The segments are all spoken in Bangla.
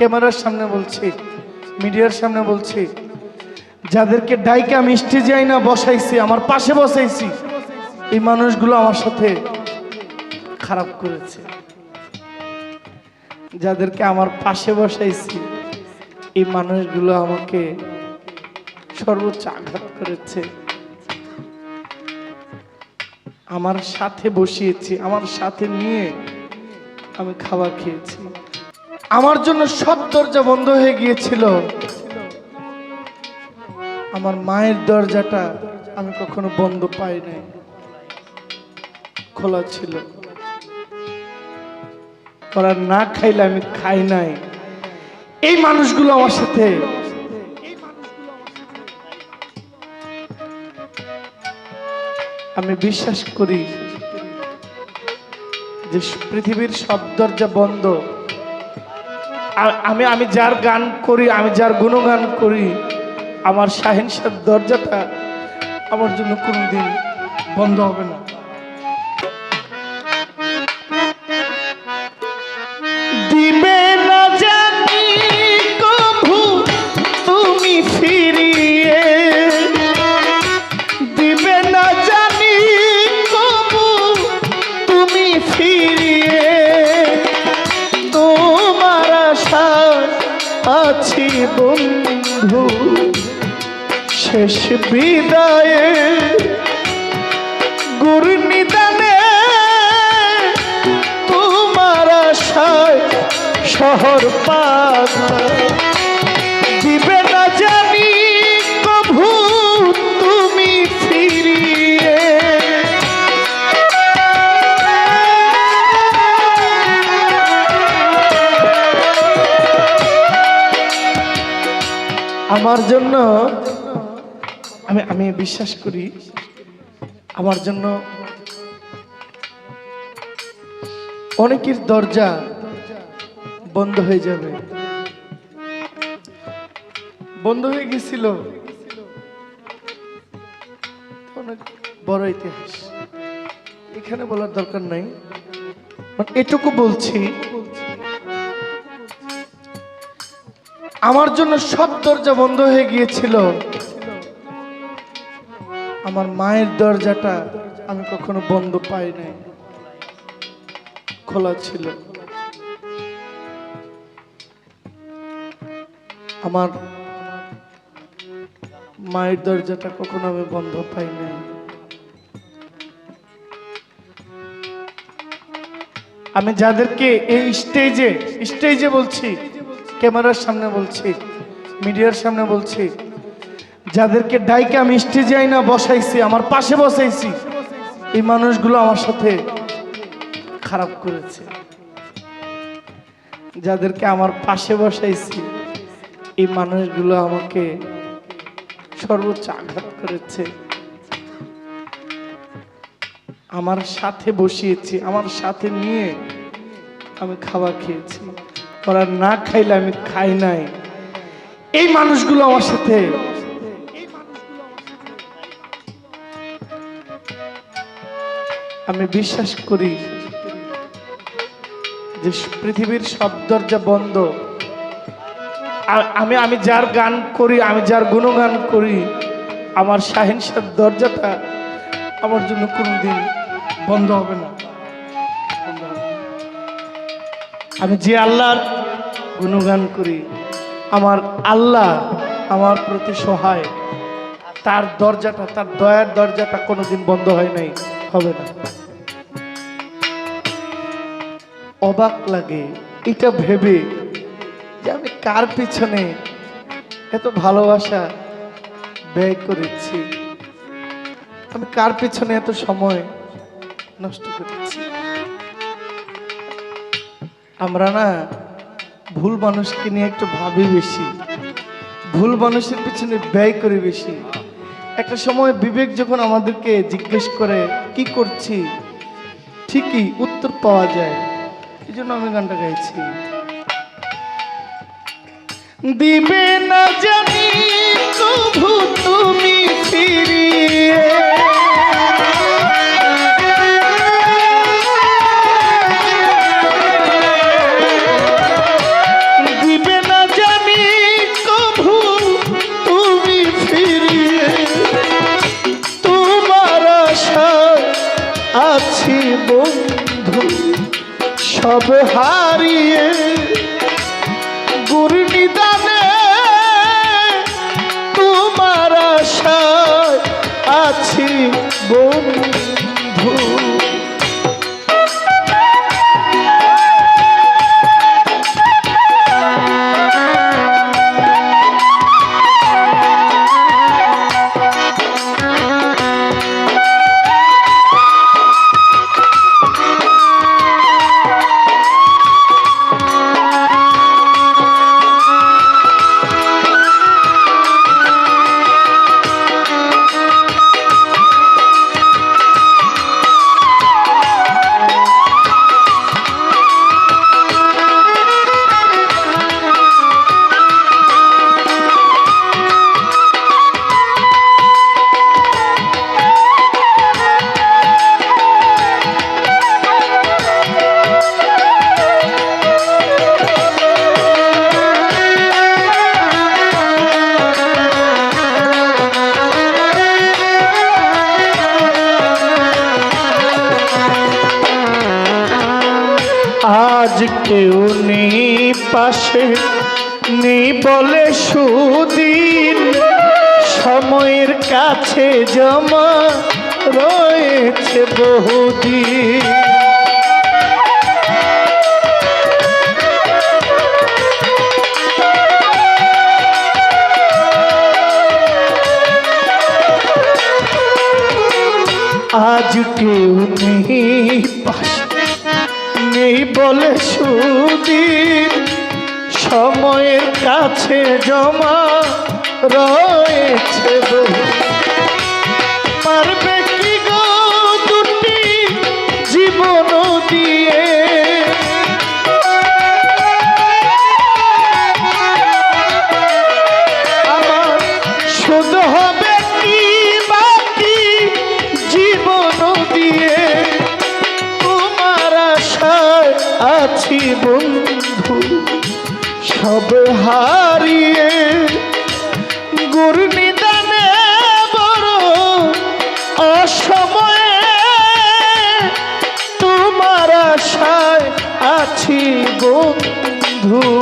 ক্যামেরার সামনে বলছি, মিডিয়ার সামনে বলছি, যাদেরকে ডাইকে আমি স্টেজে না বসাইছি, আমার পাশে বসাইছি, এই মানুষগুলো আমার সাথে খারাপ করেছে। যাদেরকে আমার পাশে বসাইছি, এই মানুষগুলো আমাকে সর্বোচ্চ আঘাত করেছে। আমার সাথে বসিয়েছি, আমার সাথে নিয়ে আমি খাবার খেয়েছি। আমার জন্য সব দরজা বন্ধ হয়ে গিয়েছিল। আমার মায়ের দরজাটা আমি কখনো বন্ধ পাই নাই। খোলা ছিল। ওরা না খাইলে আমি খাই নাই। এই মানুষগুলো আমার সাথে। আমি বিশ্বাস করি যে পৃথিবীর সব দরজা বন্ধ। আমি আমি যার গান করি, আমি যার গুণগান করি, আমার শাহিন সাহেব দরজাটা আমার জন্য কোনোদিন বন্ধ হবে না। বিদায়ে গুরু নিদানে তোমার আশায় শহর পাগলা দিবে না জানি কভু তুমি ফিরিয়ে। আমার জন্য আমি আমি বিশ্বাস করি আমার জন্য অনেকের দরজা বন্ধ হয়ে যাবে। বন্ধ হয়ে গেছিল। অনেক বড় ইতিহাস। এখানে বলার দরকার নাই। এটুকু বলছি, আমার জন্য সব দরজা বন্ধ হয়ে গিয়েছিল। আমার মায়ের দরজাটা আমি কখনো বন্ধ পাই নাই। খোলা ছিল। আমার মায়ের দরজাটা কখনো আমি বন্ধ পাই নাই। আমি যাদেরকে এই স্টেজে স্টেজে বলছি, ক্যামেরার সামনে বলছি, মিডিয়ার সামনে বলছি যাদেরকে ডাইকে আমি স্টেজে আইনা বসাইছি, আমার পাশে বসাইছি, এই মানুষগুলো আমার সাথে খারাপ করেছে। যাদেরকে আমার পাশে বসাইছি, এই মানুষগুলো আমাকে সর্বোচ্চ আঘাত করেছে। আমার সাথে বসিয়েছি, আমার সাথে নিয়ে আমি খাবার খেয়েছি। ওরা না খাইলে আমি খাই নাই। এই মানুষগুলো আমার সাথে আমি বিশ্বাস করি যে পৃথিবীর সব দরজা বন্ধ। আমি আমি যার গান করি, আমি যার গুণগান করি, আমার শাহিন দরজাটা আমার জন্য কোনোদিন বন্ধ হবে না। আমি যে আল্লাহর গুণগান করি, আমার আল্লাহ আমার প্রতি সহায়। তার দরজাটা, তার দয়ার দরজাটা কোনোদিন বন্ধ হয় নাই, হবে না। অবাক লাগে, এটা ভেবে যে আমি কার পিছনে এত ভালোবাসা ব্যয় করেছি? আমি কার পিছনে এত সময় নষ্ট করেছি? আমরা না ভুল মানুষকে নিয়ে একটু ভাবি বেশি। ভুল মানুষের পিছনে ব্যয় করে বেশি। একটা সময় বিবেক যখন আমাদেরকে জিজ্ঞেস করে, কি করছি? ঠিকই উত্তর পাওয়া যায়। এই জন্য আমি গানটা গাইছি। দিবে না জানি কভু তুমি ফিরিয়ে সব হারিয়ে কেউ নেই পাশে নেই বলে সুদিন। সময়ের কাছে জমা রয়েছে বহুদিন। আজ কেউ পাশে নেই বলে সুদিন। সময়ের কাছে জমা রয়েছে বন্ধু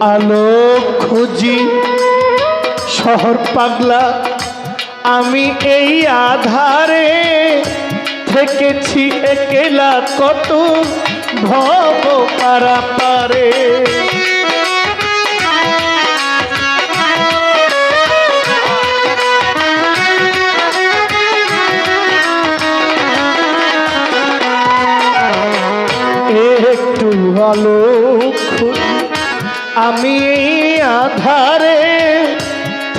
আলো খুঁজি, শহর পাগলা, আমি এই আধারে থেকেছি একেলা কত ভব পারা। পারে একটু খুঁজি আমি আধারে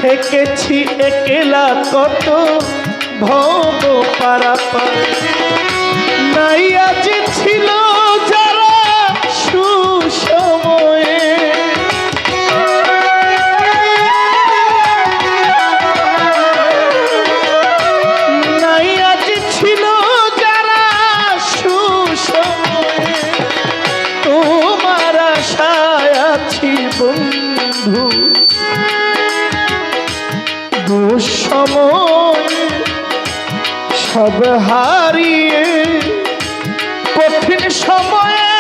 থেকেছি একলা কত ভব পারা নাই আজ ছিল দুঃসময় সব হারিয়ে কঠিন সময়ে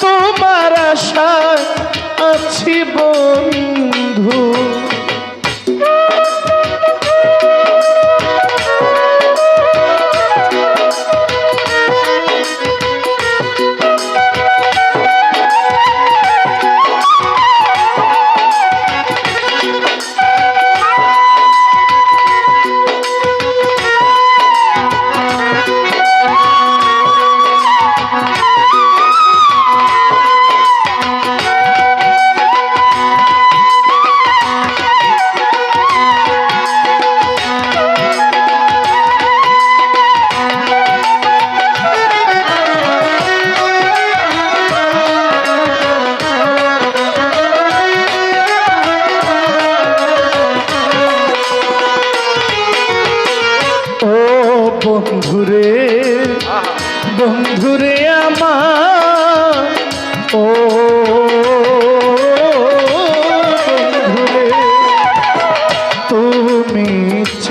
তোমার আশায়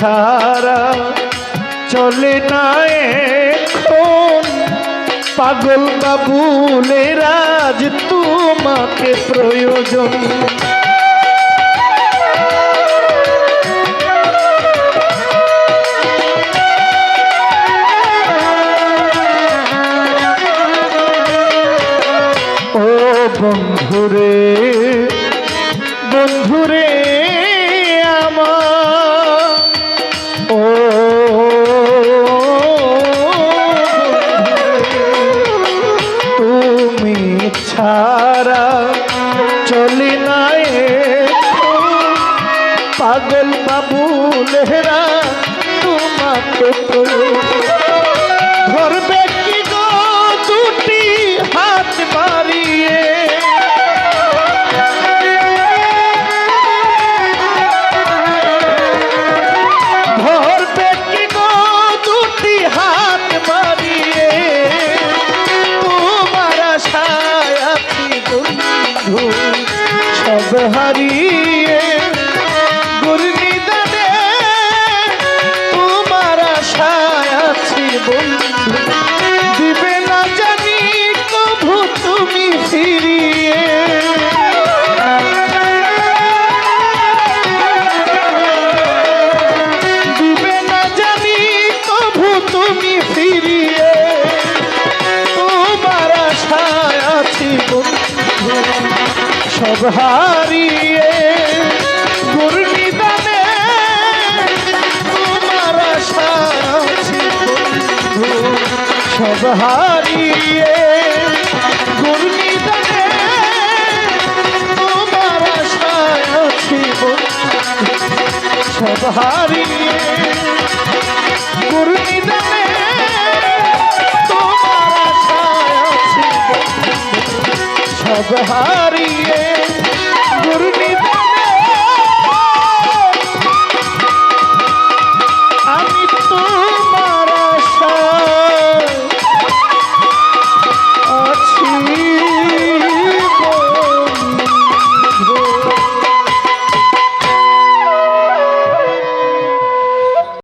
ছাড়া চলে না এখন। পাগল বাবুলে রাজ তোমাকে প্রয়োজন। ও বন্ধুরে বন্ধুরে আমার সব হারিয়ে দুর্নিদানে তোমার আশা সব হারিয়ে দুর্নিদানে তোমার আশা সব হারিয়ে দুর্নিদানে সব হারিয়ে